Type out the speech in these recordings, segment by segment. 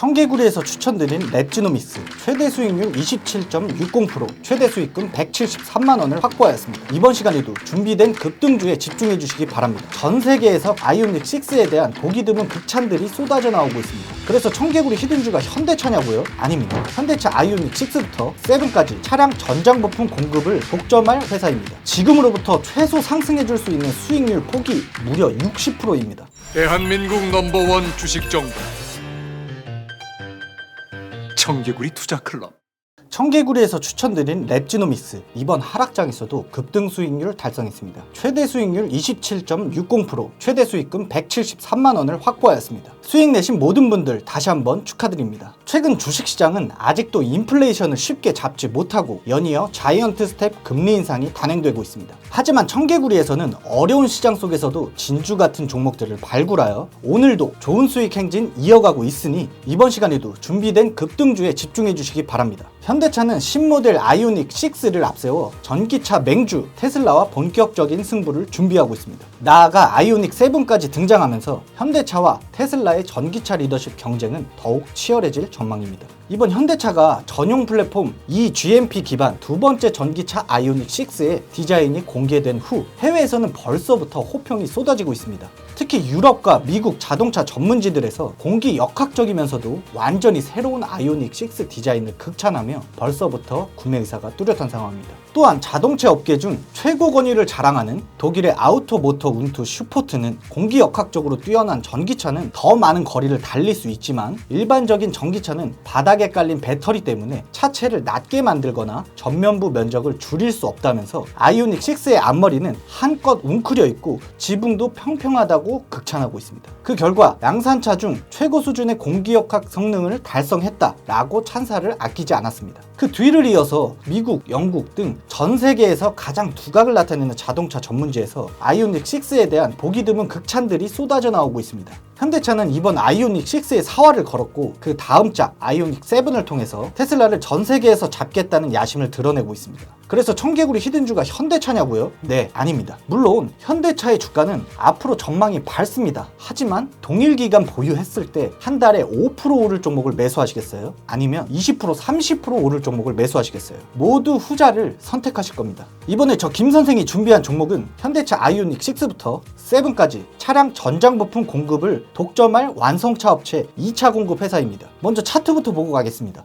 청개구리에서 추천드린 랩지노미스 최대 수익률 27.60% 최대 수익금 173만 원을 확보하였습니다. 이번 시간에도 준비된 급등주에 집중해 주시기 바랍니다. 전 세계에서 아이오닉 6에 대한 보기 드문 극찬들이 쏟아져 나오고 있습니다. 그래서 청개구리 히든주가 현대차냐고요? 아닙니다. 현대차 아이오닉 6부터 7까지 차량 전장 부품 공급을 독점할 회사입니다. 지금으로부터 최소 상승해 줄 수 있는 수익률 폭이 무려 60%입니다. 대한민국 넘버원 주식 정보 청개구리 투자 클럽 청개구리에서 추천드린 랩지노미스 이번 하락장에서도 급등 수익률을 달성했습니다. 최대 수익률 27.60% 최대 수익금 173만 원을 확보하였습니다. 수익 내신 모든 분들 다시 한번 축하드립니다. 최근 주식시장은 아직도 인플레이션을 쉽게 잡지 못하고 연이어 자이언트 스텝 금리 인상이 단행되고 있습니다. 하지만 청개구리에서는 어려운 시장 속에서도 진주 같은 종목들을 발굴하여 오늘도 좋은 수익 행진 이어가고 있으니 이번 시간에도 준비된 급등주에 집중해 주시기 바랍니다. 현대차는 신모델 아이오닉 6를 앞세워 전기차 맹주 테슬라와 본격적인 승부를 준비하고 있습니다. 나아가 아이오닉 7까지 등장하면서 현대차와 테슬라의 전기차 리더십 경쟁은 더욱 치열해질 전망입니다. 이번 현대차가 전용 플랫폼 eGMP 기반 두 번째 전기차 아이오닉 6의 디자인이 공개된 후 해외에서는 벌써부터 호평이 쏟아지고 있습니다. 특히 유럽과 미국 자동차 전문지들에서 공기 역학적이면서도 완전히 새로운 아이오닉 6 디자인을 극찬하며 벌써부터 구매 의사가 뚜렷한 상황입니다. 또한 자동차 업계 중 최고 권위를 자랑하는 독일의 아우토모터 운투 슈포트는 공기 역학적으로 뛰어난 전기차는 더 많은 거리를 달릴 수 있지만 일반적인 전기차는 바닥 에 깔린 배터리 때문에 차체를 낮게 만들거나 전면부 면적을 줄일 수 없다면서 아이오닉 6의 앞머리는 한껏 웅크려 있고 지붕도 평평하다고 극찬하고 있습니다. 그 결과 양산차 중 최고 수준의 공기 역학 성능을 달성했다라고 찬사를 아끼지 않았습니다. 그 뒤를 이어서 미국, 영국 등 전 세계에서 가장 두각을 나타내는 자동차 전문지에서 아이오닉 6에 대한 보기 드문 극찬들이 쏟아져 나오고 있습니다. 현대차는 이번 아이오닉 6의 사활을 걸었고 그 다음 작 아이오닉 7을 통해서 테슬라를 전 세계에서 잡겠다는 야심을 드러내고 있습니다. 그래서 청개구리 히든주가 현대차냐고요? 네, 아닙니다. 물론 현대차의 주가는 앞으로 전망이 밝습니다. 하지만 동일 기간 보유했을 때 한 달에 5% 오를 종목을 매수하시겠어요? 아니면 20% 30% 오를 종목을 매수하시겠어요? 모두 후자를 선택하실 겁니다. 이번에 저 김 선생이 준비한 종목은 현대차 아이오닉 6부터 7까지 차량 전장 부품 공급을 독점할 완성차 업체 2차 공급 회사입니다. 먼저 차트부터 보고 가겠습니다.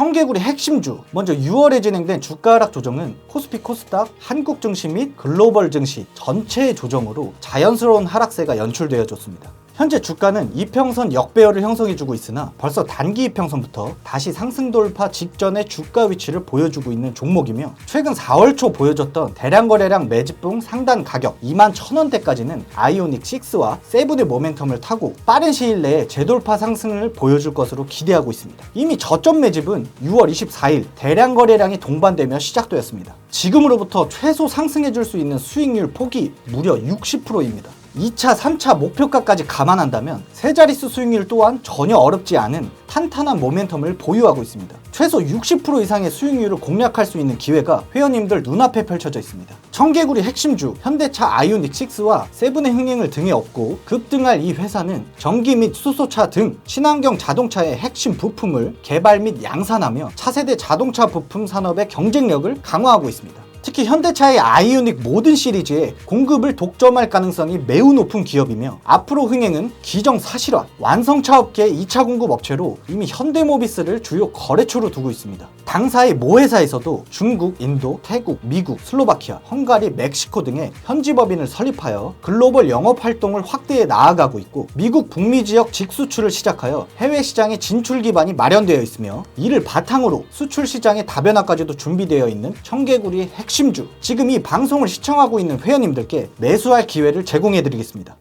청개구리 핵심주 먼저 6월에 진행된 주가 하락 조정은 코스피 코스닥 한국 증시 및 글로벌 증시 전체의 조정으로 자연스러운 하락세가 연출되어졌습니다. 현재 주가는 이평선 역배열을 형성해주고 있으나 벌써 단기 이평선부터 다시 상승 돌파 직전의 주가 위치를 보여주고 있는 종목이며 최근 4월 초 보여줬던 대량 거래량 매집봉 상단 가격 2만 1000원대까지는 아이오닉 6와 세븐의 모멘텀을 타고 빠른 시일 내에 재돌파 상승을 보여줄 것으로 기대하고 있습니다. 이미 저점 매집은 6월 24일 대량 거래량이 동반되며 시작되었습니다. 지금으로부터 최소 상승해줄 수 있는 수익률 폭이 무려 60%입니다. 2차, 3차 목표가까지 감안한다면 세 자릿수 수익률 또한 전혀 어렵지 않은 탄탄한 모멘텀을 보유하고 있습니다. 최소 60% 이상의 수익률을 공략할 수 있는 기회가 회원님들 눈앞에 펼쳐져 있습니다. 청개구리 핵심주 현대차 아이오닉 6와 세븐의 흥행을 등에 업고 급등할 이 회사는 전기 및 수소차 등 친환경 자동차의 핵심 부품을 개발 및 양산하며 차세대 자동차 부품 산업의 경쟁력을 강화하고 있습니다. 특히 현대차의 아이오닉 모든 시리즈에 공급을 독점할 가능성이 매우 높은 기업이며 앞으로 흥행은 기정사실화 완성차 업계 2차 공급 업체로 이미 현대모비스를 주요 거래처로 두고 있습니다. 당사의 모 회사에서도 중국, 인도, 태국, 미국, 슬로바키아, 헝가리, 멕시코 등의 현지 법인을 설립하여 글로벌 영업 활동을 확대해 나아가고 있고 미국 북미 지역 직수출을 시작하여 해외 시장의 진출 기반이 마련되어 있으며 이를 바탕으로 수출 시장의 다변화까지도 준비되어 있는 청개구리의 핵심주 지금 이 방송을 시청하고 있는 회원님들께 매수할 기회를 제공해 드리겠습니다.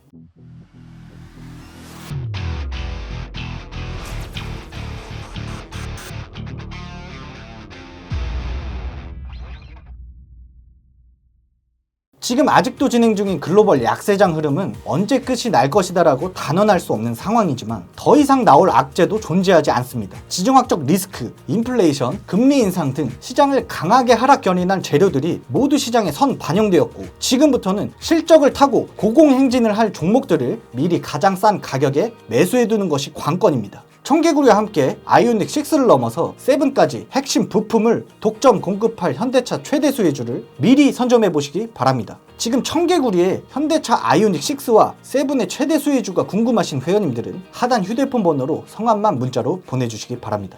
지금 아직도 진행 중인 글로벌 약세장 흐름은 언제 끝이 날 것이다라고 단언할 수 없는 상황이지만 더 이상 나올 악재도 존재하지 않습니다. 지정학적 리스크, 인플레이션, 금리 인상 등 시장을 강하게 하락 견인한 재료들이 모두 시장에 선 반영되었고 지금부터는 실적을 타고 고공행진을 할 종목들을 미리 가장 싼 가격에 매수해두는 것이 관건입니다. 청개구리와 함께 아이오닉 6를 넘어서 7까지 핵심 부품을 독점 공급할 현대차 최대 수혜주를 미리 선점해 보시기 바랍니다. 지금 청개구리의 현대차 아이오닉 6와 7의 최대 수혜주가 궁금하신 회원님들은 하단 휴대폰 번호로 성함만 문자로 보내주시기 바랍니다.